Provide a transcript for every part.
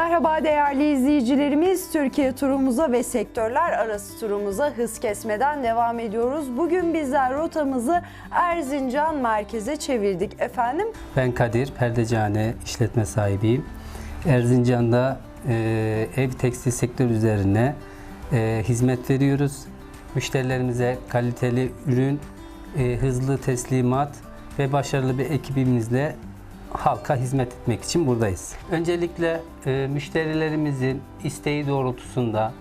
Merhaba değerli izleyicilerimiz. Türkiye turumuza ve sektörler arası turumuza hız kesmeden devam ediyoruz. Bugün bizler rotamızı Erzincan merkeze çevirdik efendim. Ben Kadir, perdecihane işletme sahibiyim. Erzincan'da e, ev tekstil sektör üzerine e, hizmet veriyoruz. Müşterilerimize kaliteli ürün, e, hızlı teslimat ve başarılı bir ekibimizle halka hizmet etmek için buradayız. Öncelikle e, müşterilerimizin isteği doğrultusunda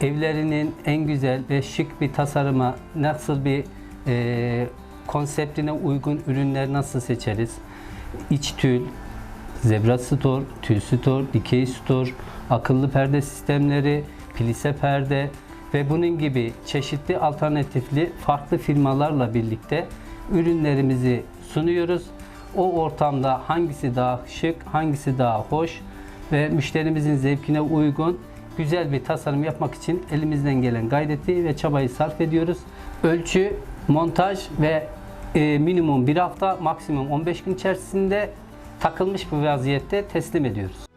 evlerinin en güzel ve şık bir tasarıma nasıl bir e, konseptine uygun ürünler nasıl seçeriz? İç tül, zebra stor, tül stor, dikey stor, akıllı perde sistemleri, plise perde ve bunun gibi çeşitli alternatifli farklı firmalarla birlikte ürünlerimizi sunuyoruz. O ortamda hangisi daha şık, hangisi daha hoş ve müşterimizin zevkine uygun güzel bir tasarım yapmak için elimizden gelen gayreti ve çabayı sarf ediyoruz. Ölçü, montaj ve e, minimum bir hafta, maksimum 15 gün içerisinde takılmış bir vaziyette teslim ediyoruz.